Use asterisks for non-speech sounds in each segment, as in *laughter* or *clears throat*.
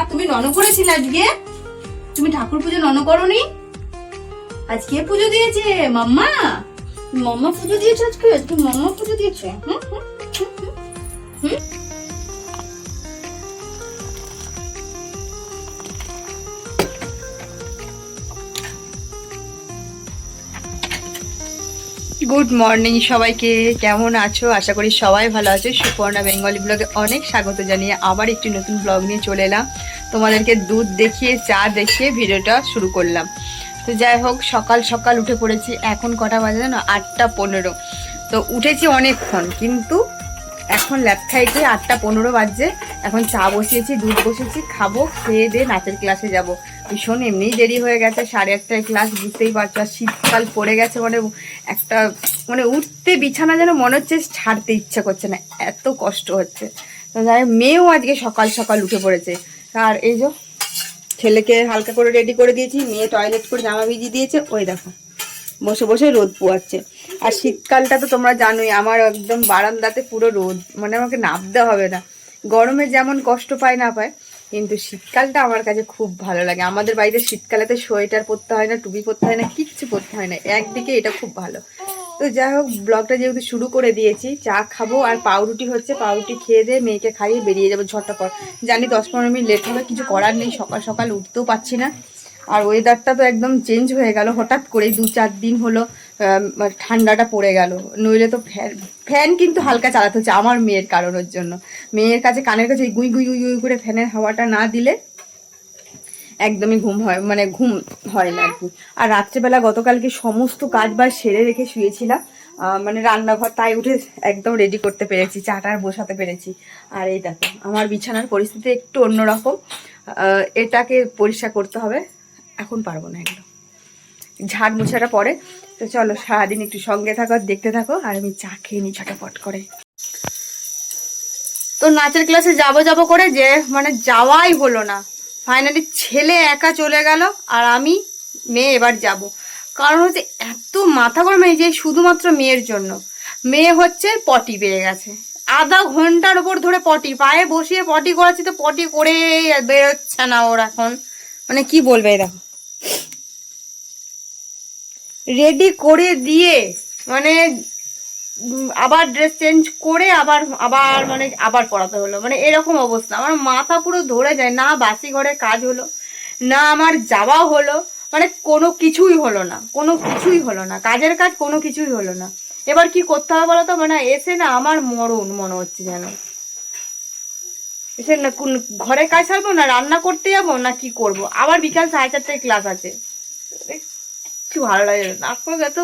মা তুমি নন করেছিলে আজকে? তুমি ঠাকুর পুজো নন করনি? আজকে পুজো দিয়েছে মাম্মা। মাম্মা পুজো দিয়েছে আজকে? আজকে মাম্মা পুজো দিয়েছে। হুম হুম হুম, হুম, গুড মর্নিং সবাইকে। কেমন আছো? আশা করি সবাই ভালো আছো। সুপর্ণা বেঙ্গলি ব্লগে অনেক স্বাগত জানিয়ে আবার একটি নতুন ব্লগ নিয়ে চলে এলাম। তোমাদেরকে দুধ দেখিয়ে, চা দেখিয়ে ভিডিওটা শুরু করলাম। তো যাই হোক, সকাল সকাল উঠে পড়েছি। এখন কটা বাজে জানো? আটটা পনেরো। তো উঠেছি অনেকক্ষণ, কিন্তু এখন ল্যাপ খাইতে আটটা পনেরো বাজছে। এখন চা বসিয়েছি, দুধ বসিয়েছি, খাব, খেয়ে দিয়ে নাচের ক্লাসে যাব। ভীষণ এমনিই দেরি হয়ে গেছে, সাড়ে আটটায় ক্লাস বুঝতেই পারছ, আর শীতকাল পড়ে গেছে মানে একটা মানে উঠতে বিছানা যেন মনে হচ্ছে ছাড়তে ইচ্ছা করছে না, এত কষ্ট হচ্ছে। যাই মেয়েও আজকে সকাল সকাল উঠে পড়েছে। আর এই যে, ছেলেকে হালকা করে রেডি করে দিয়েছি, মেয়ে টয়লেট করে জামা ভিজিয়ে দিয়েছে, ওই দেখো, বসে বসে রোদ পোয়াচ্ছে। আর শীতকালটা তো তোমরা জানোই, আমার একদম বারান্দাতে পুরো রোদ মানে আমাকে নামতে হবে না। গরমে যেমন কষ্ট পায় না পায় কিন্তু শীতকালটা আমার কাছে খুব ভালো লাগে। আমাদের বাড়িতে শীতকালেতে সোয়েটার পরতে হয় না, টুপি পরতে হয় না, কিচ্ছু পরতে হয় না। একদিকে এটা খুব ভালো। তো যাই হোক, ব্লগটা যেহেতু শুরু করে দিয়েছি, চা খাব আর পাউরুটি হচ্ছে, পাউরুটি খেয়ে দিয়ে মেয়েকে খাইয়ে বেরিয়ে যাব ঝটপট। জানি দশ পনেরো মিনিট লেট হবে, কিছু করার নেই, সকাল সকাল উঠতেও পারছি না। আর ওয়েদারটা তো একদম চেঞ্জ হয়ে গেল, হঠাৎ করে দু চার দিন হলো। ঠান্ডাটা পড়ে গেল। নইলে তো ফ্যান ফ্যান কিন্তু হালকা চালাতে হচ্ছে আমার মেয়ের কারণের জন্য। মেয়ের কাছে, কানের কাছে গুই গুই গুই গুই করে ফ্যানের হাওয়াটা না দিলে একদমই ঘুম হয় মানে ঘুম হয় না আর কি। আর রাত্রেবেলা গতকালকে সমস্ত কাজ বাজ সেরে রেখে শুয়েছিলাম। মানে রান্নাঘর তাই উঠে একদম রেডি করতে পেরেছি, চাটা আর বসাতে পেরেছি। আর এই দেখো, আমার বিছানার পরিস্থিতি একটু অন্যরকম। এটাকে পরিষ্কার করতে হবে। এখন পারব না এগুলো ঝাড় মুছাটা পরে। তো চলো সারাদিন একটু সঙ্গে থাকো, দেখতে থাকো, আর আমি চা খেয়ে নিই ঝটাপট করে। তো নাচের ক্লাসে যাব যাব করে যে মানে যাওয়াই হলো না। ফাইনালি ছেলে একা চলে গেল আর আমি মেয়ে এবার যাব। কারণ হচ্ছে এত মাথা গরম যে শুধুমাত্র মেয়ের জন্য। মেয়ে হচ্ছে পটি পেয়ে গেছে। আধা ঘণ্টার ওপর ধরে পটি, পায়ে বসিয়ে পটি করাচ্ছি তো পটি করে বেরোচ্ছে না ওর এখন। মানে কি বলবে দেখো। রেডি করে দিয়ে মানে আবার ড্রেস চেঞ্জ করে আবার আবার মানে আবার পড়াতে হলো। মানে এরকম অবস্থা। আমার মাথা পুরো ধরে যায়, না বাসি ঘরে কাজ হলো, না আমার যাওয়া হলো মানে কোনো কিছুই হলো না, কোনো কিছুই হলো না, কাজের কাজ কোনো কিছুই হলো না। এবার কি করতে হবে বলো তো মানে এসে না আমার মরণ মনে হচ্ছে যেন। এসে না, কোন ঘরে কাজ সারবো না, রান্না করতে যাব না কি করব? আবার বিকাল সাড়ে চারটায় ক্লাস আছে। কি ভালো লাগে না। আপনার এত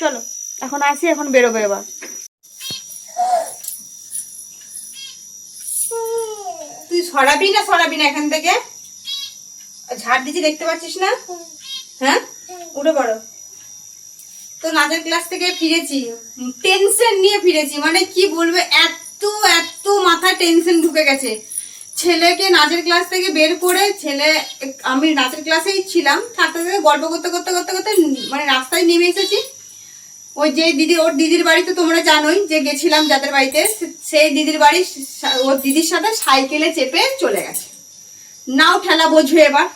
চলো, এখন আসি, এখন বেরোবো এবার। তুই সরাবি না সরাবি না এখান থেকে? ঝাড় দিচ্ছি, দেখতে পাচ্ছিস না? হ্যাঁ? উঠে পড়ো। তো নাচের ক্লাস থেকে ফিরেছি। টেনশন নিয়ে ফিরেছি। মানে কি বলব, এত এত মাথায় টেনশন ঢুকে গেছে। ছেলেকে নাচের ক্লাস থেকে বের করে ছেলে, আমি নাচের ক্লাসেই ছিলাম, থাকতে থাকতে গল্প করতে করতে করতে করতে মানে রাস্তায় নেমে এসেছি। ওই যে দিদি, ওর দিদির বাড়ি তো তোমরা জানোই যে গেছিলাম যাদের বাড়িতে সেই দিদির বাড়ি ওর দিদির সাথে সাইকেলে চেপে চলে গেছে। নাও ঠেলা বোঝো এবার।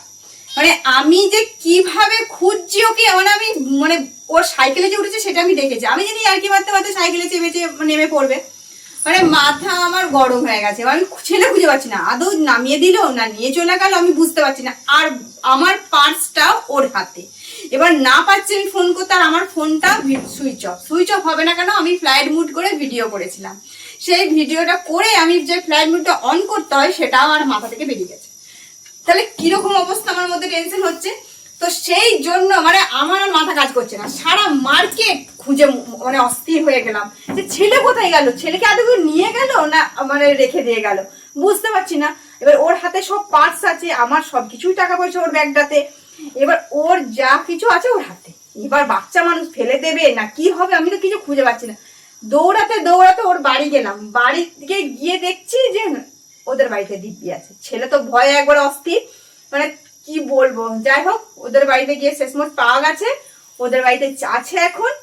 মানে আমি যে কীভাবে খুঁজছি ওকে মানে আমি মানে ওর সাইকেলে যে উঠেছে সেটা আমি দেখেছি। আমি জানি আর কি মারতে মারতে সাইকেলে চেপে চেপে নেমে পড়বে। মানে মাথা আমার গরম হয়ে গেছে। আমি ছেলে খুঁজে পাচ্ছি না। আদৌ নামিয়ে দিল না নিয়ে চলে গেল আমি বুঝতে পারছি না। আর আমার পার্সটা ওর হাতে। এবার না পাচ্ছি আমি ফোন করতে, আর আমার ফোনটা সুইচ অফ সুইচ অফ হবে না কেন? আমি ফ্লাইট মুড করে ভিডিও করেছিলাম। সেই ভিডিওটা করে আমি যে ফ্লাইট মুডটা অন করতে হয়, সেটাও আমার মাথা থেকে বেরিয়ে গেছে। তাহলে কীরকম অবস্থা? আমার মধ্যে টেনশন হচ্ছে। তো সেই জন্য মানে আমার আর মাথা কাজ করছে না। সারা মার্কেট খুঁজে মানে অস্থির হয়ে গেলাম। যে ছেলে কোথায় গেল? ছেলেকে আদৌ নিয়ে গেল না মানে রেখে দিয়ে গেল? বুঝতে পারছি না। এবার ওর হাতে সব পার্টস আছে, আমার সব কিছুই টাকা পয়সা ওর ব্যাগটাতে এবার ওর যা কিছু আছে ওর হাতে। এবার বাচ্চা মানুষ ফেলে দেবে না কি হবে আমি তো কিছু খুঁজে পাচ্ছি না। দৌড়াতে দৌড়াতে ওর বাড়ি গেলাম। বাড়ি থেকে গিয়ে দেখছি যে ওদের বাড়িতে দিব্যি আছে। ছেলে তো ভয়ে একবার অস্থির। মানে কি বলব? যাই হোক, ওদের বাড়িতে গিয়ে শেষমোট পাওয়া গেছে। ওদের বাড়িতে আছে এখন।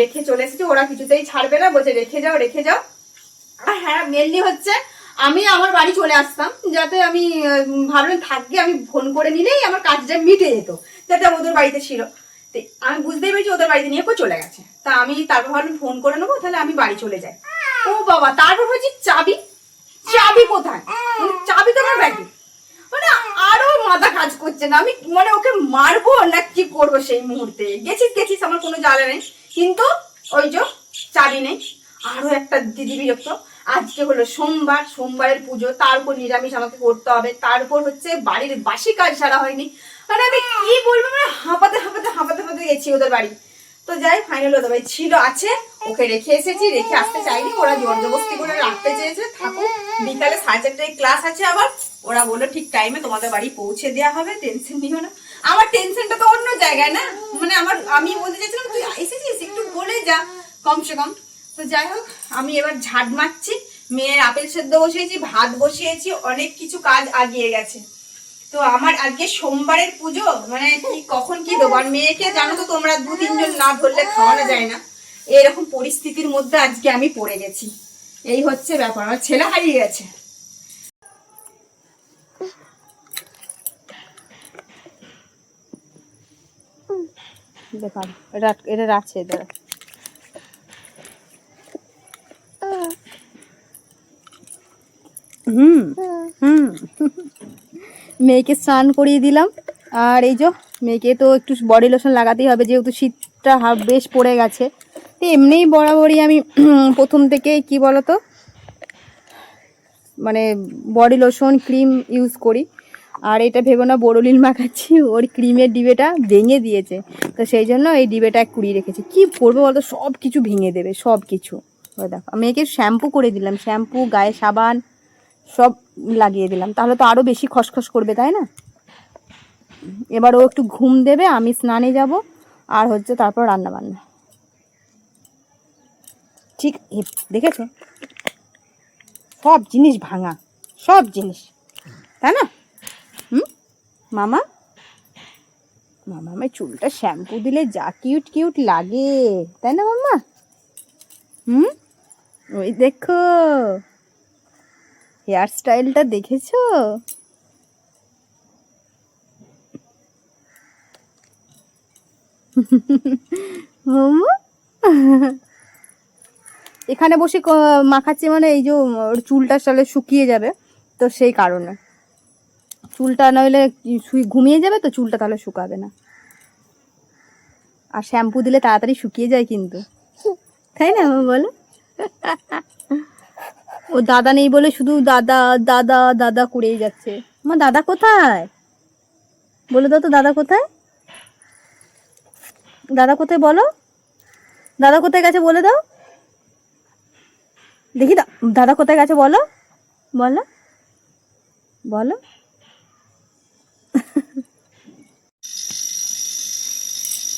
রেখে চলে এসেছে। ওরা কিছুতেই ছাড়বে না। বলছে, রেখে যাও রেখে যাও। আর হ্যাঁ মেনলি হচ্ছে, আমি আমার বাড়ি চলে আসতাম। যাতে আমি ভাবলাম থাকবে, আমি ফোন করে নিলেই আমার কাজটা মিটে যেত। যাতে ওদের বাড়িতে ছিল। আমি বুঝতেই পেরেছি ওদের বাড়িতে নিয়ে কেউ চলে গেছে। তা আমি তারপর ভাবলাম ফোন করে নেব, তাহলে আমি বাড়ি চলে যাই। ও বাবা, তারপর বলছি চাবি। চাবি কোথায়? মানে চাবি তো আমার ব্যাগে। মাথা কাজ করছে না। আমি মানে ওকে মারবো না কি করব সেই মুহূর্তে? গেছিস গেছিস, আমার কোনো জ্বালা নেই। কিন্তু ওই যে চাবি নেই। আরও একটা দিদি বিরক্ত। আজকে হলো সোমবার, সোমবারের পুজো। তার উপর নিরামিষ আমাকে করতে হবে। তারপর হচ্ছে বাড়ির বাসি কাজ সারা হয়নি। মানে আমি কি বলব? মানে হাঁপাতে হাঁপাতে হাঁপাতে হাঁপাতে গেছি ওদের বাড়ি। তো যাই ফাইনাল ওদের বাড়ি ছিল, আছে। ওকে রেখে এসেছি। রেখে আসতে চাইনি। ওরা জোর জবস্তি করে রাখতে চেয়েছে। থাকুক, বিকালে সাড়ে চারটায় ক্লাস আছে আবার। ওরা বলল, ঠিক টাইমে তোমাদের বাড়ি পৌঁছে দেওয়া হবে টেনশন নিও না। আমার টেনশনটা তো অন্য জায়গায় না। মানে আমার, আমি বলতে চাইছিলাম, তুই এসেছিস, একটু বলে যা কমসে কম। তো যাই হোক, আমি এবার ঝাড় মারছি, মেয়ের আপেল সেদ্ধ বসিয়েছি, ভাত বসিয়েছি, অনেক কিছু কাজ আগিয়ে গেছে। তো আমার আজকে সোমবারের পুজো মানে কি, কখন কি দেবো? আর মেয়েকে জানো তো তোমরা, দু, তিনজন না ধরলে খাওয়ানো যায় না। এরকম পরিস্থিতির মধ্যে আজকে আমি পড়ে গেছি। এই হচ্ছে ব্যাপার, আমার ছেলে হারিয়ে গেছে। দেখান এটা এটা রাখছে এটা হুম হুম। মেয়েকে স্নান করিয়ে দিলাম। আর এই যে মেয়েকে তো একটু বডি লোশন লাগাতেই হবে যেহেতু শীতটা হা- বেশ পড়ে গেছে। তো এমনিই বরাবরই আমি *clears throat* প্রথম থেকেই কি বলতো? মানে বডি লোশন ক্রিম ইউজ করি। আর এটা ভেবো না বোরোলিন মাখাচ্ছি, ওর ক্রিমের ডিবেটা ভেঙে দিয়েছে। তো সেই জন্য এই ডিবেটা কুড়িয়ে রেখেছি। কি করব বলতো, সব কিছু ভেঙে দেবে, সব কিছু। ওই দেখো মেয়েকে শ্যাম্পু করে দিলাম, শ্যাম্পু, গায়ে সাবান, সব লাগিয়ে দিলাম। তাহলে তো আরও বেশি খসখস করবে, তাই না? এবার ও একটু ঘুম দেবে, আমি স্নানে যাব, আর হচ্ছে তারপর রান্না বান্না। ঠিক দেখেছ? সব জিনিস ভাঙা, সব জিনিস, তাই না? মামা? মামা আমার চুলটা শ্যাম্পু দিলে যা কিউট কিউট লাগে, তাই না মাম্মা হুম? ওই দেখো, হেয়ার স্টাইলটা দেখেছ? এখানে বসে মাখাচ্ছি মানে এই যে ওর চুলটা সালে শুকিয়ে যাবে, তো সেই কারণে। চুলটা নইলে শুই ঘুমিয়ে যাবে তো, চুলটা তাহলে শুকাবে না। আর শ্যাম্পু দিলে তাড়াতাড়ি শুকিয়ে যায় কিন্তু। তাই না বলো? ও দাদা নেই বলে শুধু দাদা দাদা দাদা করেই যাচ্ছে। মা, দাদা কোথায়? বলে দাও তো, দাদা কোথায়? দাদা কোথায় বলো? দাদা কোথায় গেছে বলে দাও। দেখি দাদা কোথায় গেছে বলো? বলো? বলো?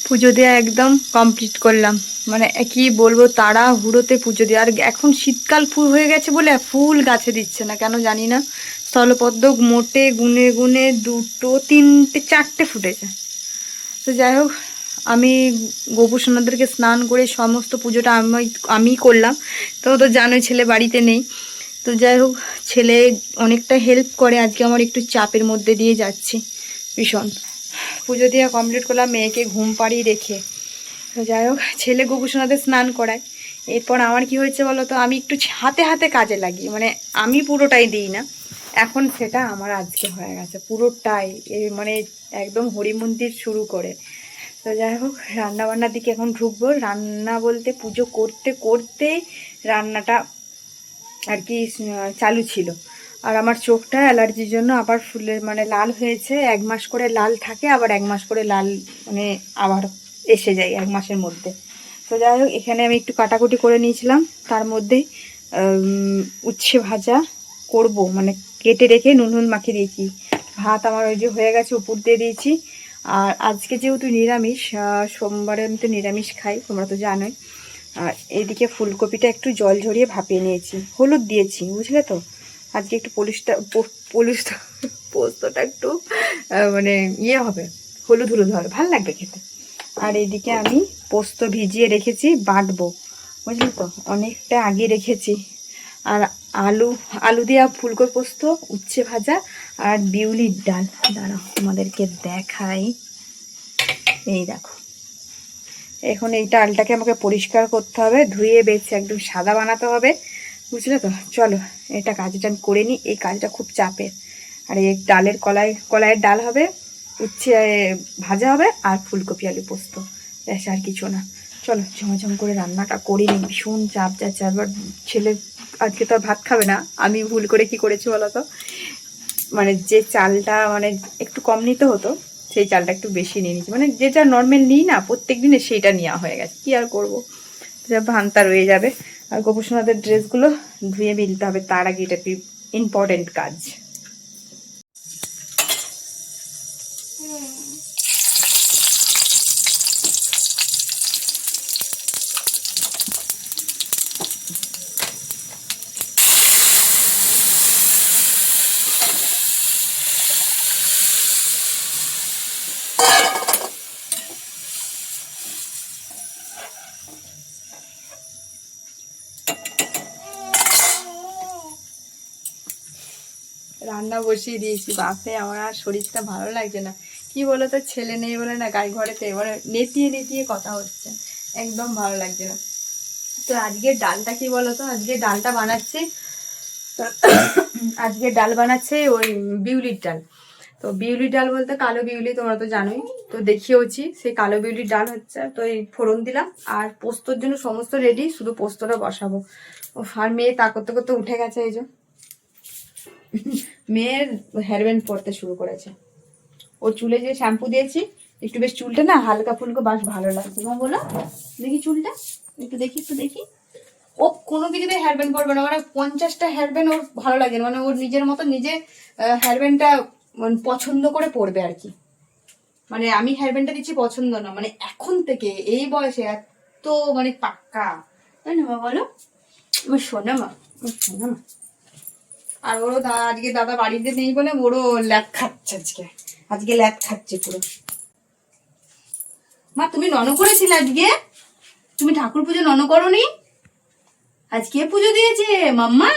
পুজো দেওয়া একদম কমপ্লিট করলাম। মানে কি বলব তারা হুড়োতে পুজো দেওয়া আর এখন শীতকাল ফুল হয়ে গেছে বলে ফুল গাছে দিচ্ছে না, কেন জানি না। স্থলপদ্ম মোটে গুনে গুনে দুটো, তিনটে, চারটে ফুটেছে। তো যাই হোক, আমি গোপুসোনাদেরকে স্নান করে সমস্ত পুজোটা আমি আমিই করলাম। তো তো জানোই ছেলে বাড়িতে নেই। তো যাই হোক, ছেলে অনেকটা হেল্প করে। আজকে আমার একটু চাপের মধ্যে দিয়ে যাচ্ছি ভীষণ। পুজো দিয়ে কমপ্লিট করলাম, মেয়েকে ঘুম পাড়িয়ে রেখে। তো যাই হোক, ছেলে গোপুসোনাদের স্নান করায়। এরপর আমার কি হয়েছে বলো তো, আমি একটু হাতে হাতে কাজে লাগি মানে আমি পুরোটাই দিই না। এখন সেটা আমার আজকে হয়ে গেছে, পুরোটাই। মানে একদম হরি মন্দির শুরু করে। তো যাই হোক রান্না বান্নার দিকে এখন ঢুকবো। রান্না বলতে পুজো করতে করতে রান্নাটা আর কি চালু ছিল। আর আমার চোখটা অ্যালার্জির জন্য আবার ফুলের মানে লাল হয়েছে। এক মাস করে লাল থাকে, আবার এক মাস করে লাল মানে আবার এসে যায় এক মাসের মধ্যে। তো যাই হোক, এখানে আমি একটু কাটাকুটি করে নিয়েছিলাম। তার মধ্যে উচ্ছে ভাজা করব মানে কেটে রেখে নুন নুন মাখিয়ে দিয়েছি। ভাত আমার ওই যে হয়ে গেছে, উপর দিয়ে দিয়েছি। আর আজকে যেহেতু নিরামিষ সোমবারে আমি তো নিরামিষ খাই, তোমরা তো জানোই। আর এইদিকে ফুলকপিটা একটু জল ঝরিয়ে ভাপিয়ে নিয়েছি। হলুদ দিয়েছি, বুঝলে তো? আজকে একটু পলিশটা পলিশটা পোস্তটা একটু মানে ইয়ে হবে, হলুদ হলুদ হবে, ভালো লাগবে খেতে। আর এইদিকে আমি পোস্ত ভিজিয়ে রেখেছি, বাটবো, বুঝলি তো? অনেকটা আগে রেখেছি। আর আলু আলু দেওয়া ফুলকো পোস্ত, উচ্ছে ভাজা আর বিউলির ডাল। দাঁড়াও আমাদেরকে দেখাই। এই দেখো। এখন এই ডালটাকে আমাকে পরিষ্কার করতে হবে, ধুয়ে বেছে একদম সাদা বানাতে হবে। বুঝলে তো? চলো, এটা কাজটা আমি করে নিই। এই কাজটা খুব চাপের। আর এই ডালের কলাই, কলাইয়ের ডাল হবে, উচ্ছে ভাজা হবে আর ফুলকপি আলু পোস্ত। ব্যাস, আর কিছু না। চলো, ঝমঝম করে রান্নাটা করে নিই। ভীষণ চাপ যাচ্ছে। আবার ছেলে আজকে তো আর ভাত খাবে না। আমি ভুল করে কি করেছি বলো তো? মানে যে চালটা মানে একটু কম নিতে হতো, সেই চালটা একটু বেশি নিয়ে নিয়েছি। মানে যেটা নর্মাল নিই না প্রত্যেক দিনে সেইটা নেওয়া হয়ে গেছে। কি আর করব? যা ভান্তা রয়ে যাবে। আর গোপসোনাদের ড্রেসগুলো ধুয়ে মিলতে হবে তার আগে এটা ইম্পর্টেন্ট কাজ। রান্না বসিয়ে দিয়েছি। বাপে আমার আর শরীরটা ভালো লাগছে না। কি বলো তো ছেলে নেই বলে না গায়ে ঘরেতে এবারে নেতিয়ে নেতিয়ে কথা হচ্ছে। একদম ভালো লাগছে না। তো আজকে ডালটা কি বলো তো আজকে ডালটা বানাচ্ছি। *coughs* আজকে ডাল বানাচ্ছে ওই বিউলির ডাল। তো বিউলির ডাল বলতে কালো বিউলি তোমরা তো জানোই। তো দেখিয়েওছি, সেই কালো বিউলির ডাল হচ্ছে, তো এই ফোড়ন দিলাম। আর পোস্তর জন্য সমস্ত রেডি শুধু পোস্তটা বসাবো। ও আর মেয়ে তা করতে করতে উঠে গেছে এই যে। মেয়ের হেয়ারব্যান্ড পরতে শুরু করেছে। ওর চুলে যে শ্যাম্পু দিয়েছি, একটু বেশ চুলটা না হালকা ফুলকো বাস ভালো লাগছে। মা বলো দেখি চুলটা, একটু দেখি একটু দেখি। ও কোনো কিছুতে হেয়ারব্যান্ড পরবে না মানে পঞ্চাশটা হেয়ারব্যান্ড ওর ভালো লাগে না মানে ওর নিজের মতো নিজে হেয়ারব্যান্ডটা পছন্দ করে পরবে আর কি। মানে আমি হেয়ারব্যান্ডটা দিচ্ছি পছন্দ না মানে এখন থেকে এই বয়সে এত মানে পাক্কা। তাই না বলো? আমার শোনা মা আমার শোনা মা। আর ওরও আজকে দাদা বাড়িতে নেই বলে ওরও ল্যাদ খাচ্ছে আজকে। আজকে ল্যাদ খাচ্ছে পুরো। মা তুমি নন করেছিলে আজকে? তুমি ঠাকুর পুজো নন করনি? আজকে পুজো দিয়েছে মাম্মা।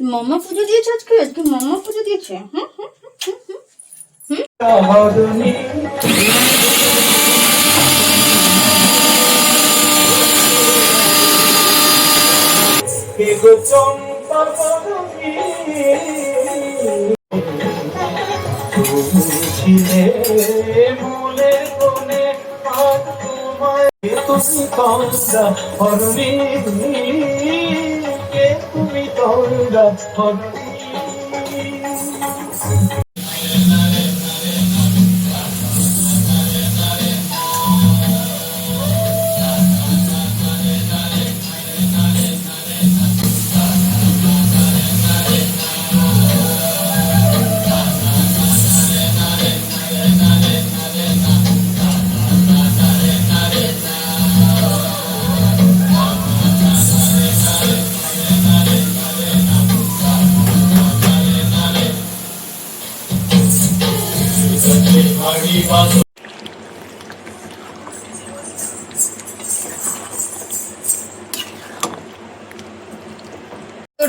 মাম্মা পুজো দিয়েছে আজকে? আজকে মাম্মা পুজো দিয়েছে। হুম হুম, হুম, হুম। ছিলে তোমায় তুমি তোমরা হরণী কে তুমি তন্দা হরণী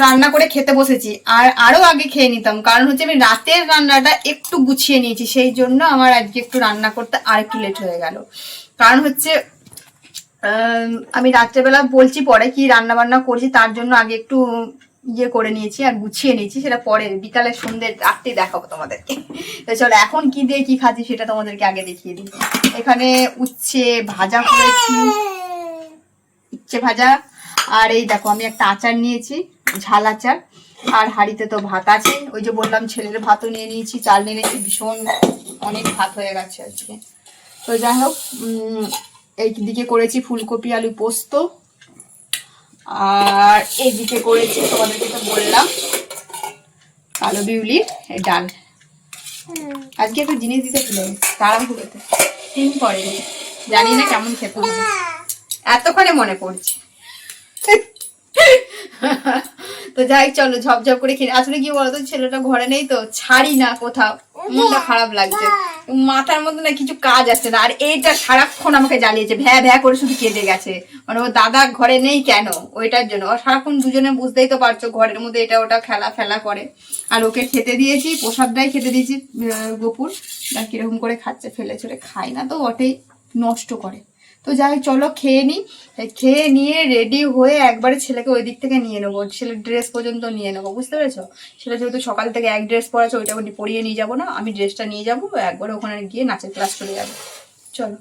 রান্না করে খেতে বসেছি। আর আরও আগে খেয়ে নিতাম কারণ হচ্ছে আমি রাতের রান্নাটা একটু গুছিয়ে নিয়েছি সেই জন্য আমার আজকে একটু রান্না করতে আর একটু লেট হয়ে গেল। কারণ হচ্ছে আম, রাত্রেবেলা বলছি পরে কি রান্না বান্না করছি তার জন্য আগে একটু ইয়ে করে নিয়েছি আর গুছিয়ে নিয়েছি সেটা পরে বিকালে সন্ধ্যে রাত্রে দেখাবো তোমাদেরকে। তো চলো এখন কি দিয়ে কি খাচ্ছি সেটা তোমাদেরকে আগে দেখিয়ে দিই। এখানে উচ্ছে ভাজা করেছি। উচ্ছে ভাজা আর এই দেখো আমি একটা আচার নিয়েছি ঝাল আচার। আর হাঁড়িতে তো ভাত আছে। ওই যে বললাম ছেলের ভাতও নিয়ে নিয়েছি চাল নিয়ে নিয়েছি ভীষণ অনেক ভাত হয়ে গেছে আজকে। তো যাই হোক উম, এইদিকে করেছি ফুলকপি আলু পোস্ত আর এদিকে করেছি, তোমাদেরকে তো বললাম। কালো বিউলির ডাল। আজকে একটা জিনিস দিতে ছিল তাড়াহুড়োতে দিন পরে জানি না কেমন খেতে হবে। এতক্ষণে মনে পড়ছে। তো যাই চলো ঝপঝপ করে খেয়ে আসলে কি বলতো ছেলেটা ঘরে নেই তো ছাড়ি না কোথাও। মনটা খারাপ লাগছে। মাথার মধ্যে না কিছু কাজ আসছে না আর এইটা সারাক্ষণ আমাকে জ্বালিয়েছে ভ্যা ভ্যা করে শুধু কেঁদে গেছে। মানে ও দাদা ঘরে নেই কেন? ওইটার জন্য। ও সারাক্ষণ দুজনে বুঝতেই তো পারছ ঘরের মধ্যে এটা ওটা খেলা ফেলা করে। আর ওকে খেতে দিয়েছি প্রসাদটাই খেতে দিয়েছি গোপুর। না কীরকম করে খাচ্ছে ফেলে চলে খায় না তো ওটাই নষ্ট করে। তো যাই চলো খেয়ে নিই খেয়ে নিয়ে রেডি হয়ে একবারে ছেলেকে ওই দিক থেকে নিয়ে নেব। ছেলের ড্রেস পর্যন্ত নিয়ে নেব, বুঝতে পেরেছ? সেটা যেহেতু সকাল থেকে এক ড্রেস পরেছে, ওইটা পরিয়ে নিয়ে যাব না, আমি ড্রেসটা নিয়ে যাব, একবারে ওখানে গিয়ে নাচের ক্লাস চলে যাব। চলো।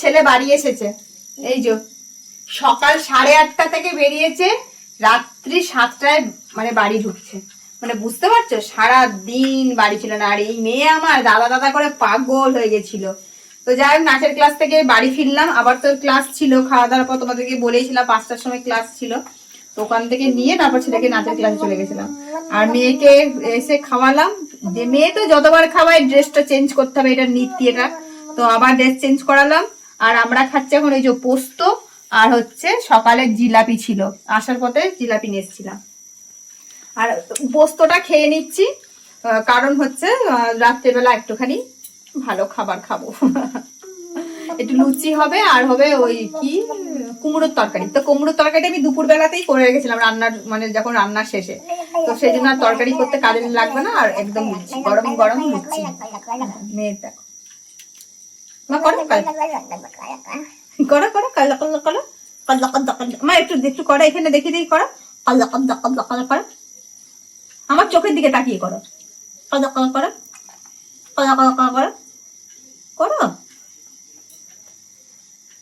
ছেলে বাড়ি এসেছে। এই যে, সকাল সাড়ে আটটা থেকে বেরিয়েছে, রাত্রি সাতটায় মানে বাড়ি ঢুকছে। মানে বুঝতে পারছ? সারা দিন বাড়ি ছিল না। আর এই মেয়ে আমার দাদা দাদা করে পাগল হয়ে গেছিল। তো যাই হোক, নাচের ক্লাস থেকে বাড়ি ফিরলাম। আবার তো ক্লাস ছিল, খাওয়া দাওয়ার পর তোমাদেরকে বলেইছিলাম পাঁচটার সময় ক্লাস ছিল। তো ওখান থেকে নিয়ে তারপর ছেলেকে নাচের ক্লাসে চলে গেছিলাম। আর মেয়েকে এসে খাওয়ালাম। মেয়ে তো যতবার খাওয়াই ড্রেসটা চেঞ্জ করতে হবে, এটা নীতি এটা তো আবার ড্রেস চেঞ্জ করালাম। আর আমরা খাচ্ছি এখন ওই যে পোস্ত, আর হচ্ছে সকালে জিলাপি ছিল। আসার পথে জিলাপি নিয়ে এসেছিলাম। আর পোস্তটা খেয়ে নিচ্ছি কারণ হচ্ছে রাত্রেবেলা একটুখানি ভালো খাবার খাব একটু লুচি হবে আর হবে ওই কি কুমড়োর তরকারি তো কুমড়োর তরকারিটা আমি দুপুর বেলাতেই করে রেখেছিলাম রান্নার মানে যখন রান্নার শেষে তো সেই জন্য আর তরকারি করতে কাজে লাগবে না আর একদম লুচি গরম গরম লুচি দেখো মা করো কাল করো করো কাল্লা করো কাল্লা মা একটু একটু করো এখানে দেখে দিই করো কাল্লা কাল্লা কাল্লা করো আমার চোখের দিকে তাকিয়ে করো। কাল্লা কাল্লা করো। কাল্লা কাল্লা কাল্লা করো। করো।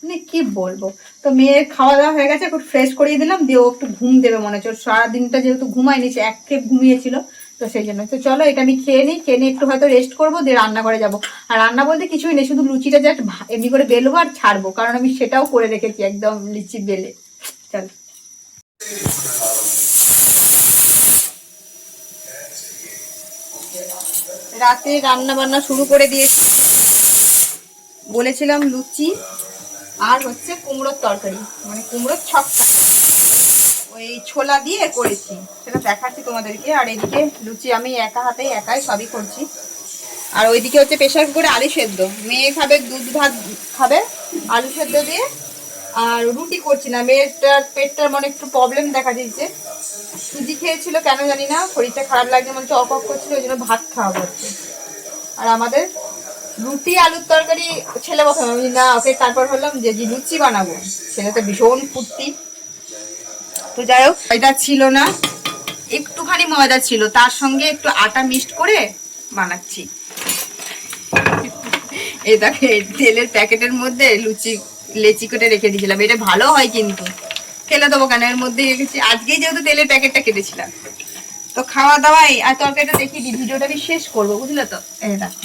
মানে কি বলব? তো মেয়ের খাওয়া দাওয়া হয়ে গেছে, একটু ফ্রেশ করিয়ে দিলাম, দিয়ে ও একটু ঘুম দেবে মনে হচ্ছে। সারাদিনটা যেহেতু ঘুমায়নি, সে এক খেপ ঘুমিয়েছিল, তো সেই জন্য। তো চলো, এটা আমি খেয়ে নিই, খেয়ে নিয়ে একটু হয়তো রেস্ট করব, দিয়ে রান্না করে যাব। আর রান্না বলতে কিছুই নেই, শুধু লুচিটা জাস্ট এমনি করে বেলবো আর ছাড়বো, কারণ আমি সেটাও করে রেখেছি একদম লিচি বেলে। চল। রাতে রান্না বান্না শুরু করে দিয়েছি। বলেছিলাম লুচি আর হচ্ছে কুমড়োর তরকারি মানে কুমড়োর ছক্কা। ওই ছোলা দিয়ে করেছি, সেটা দেখাচ্ছি তোমাদেরকে। আর এদিকে লুচি আমি একা হাতেই একাই সবই করছি। আর ওইদিকে হচ্ছে প্রেশার কুকারে আলু সেদ্ধ। মেয়ে খাবে, দুধ ভাত খাবে, আলু সেদ্ধ দিয়ে। আর রুটি করছি না, মেয়েটার পেটটার মানে একটু প্রবলেম দেখা দিচ্ছে সুজি খেয়েছিল, কেন জানি না। শরীরটা খারাপ লাগছে, মনে হচ্ছে অকক করছিল, ওই জন্য ভাত খাওয়া হচ্ছে। আর আমাদের রুটি, আলুর তরকারি ছেলে প্রথমে আমি না, ওকে তারপর বললাম যে লুচি বানাবো। ছেলে তো ভীষণ ফুর্তি। তো যাই হোক, এটা ছিল না। একটুখানি ময়দা ছিল, তার সঙ্গে একটু আটা মিক্সড করে বানাচ্ছি। দেখে তেলের প্যাকেটের মধ্যে লুচি, লেচি করে রেখে দিয়েছিলাম। এটা ভালো হয় কিন্তু। ফেলে দেবো কেন? এর মধ্যে আজকেই যেহেতু তেলের প্যাকেটটা কেটেছিলাম। তো খাওয়া দাওয়াই আর তরকারিটা দেখিয়ে দিই ভিডিওটা আমি শেষ করব, বুঝলে তো? এই দেখো।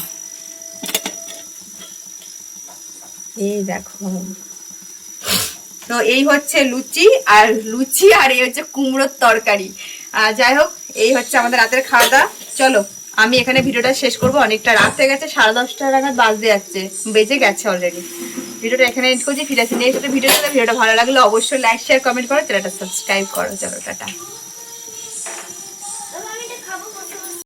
এই দেখো। তো এই হচ্ছে লুচি, আর লুচি আর এই হচ্ছে কুমড়োর তরকারি। আর যাই হোক, এই হচ্ছে আমাদের রাতের খাওয়া দাওয়া। চলো, আমি এখানে ভিডিওটা শেষ করব। অনেকটা রাত হয়ে গেছে, সাড়ে দশটা নাগাদ বাজতে যাচ্ছে। বেজে গেছে অলরেডি ভিডিওটা এখানে এন্ড করছি। ফিরে আসি নেক্সট ভিডিও ভিডিওটা ভালো লাগলে অবশ্যই লাইক শেয়ার কমেন্ট করো। চ্যানেলটা সাবস্ক্রাইব করো। চলো, টাটা।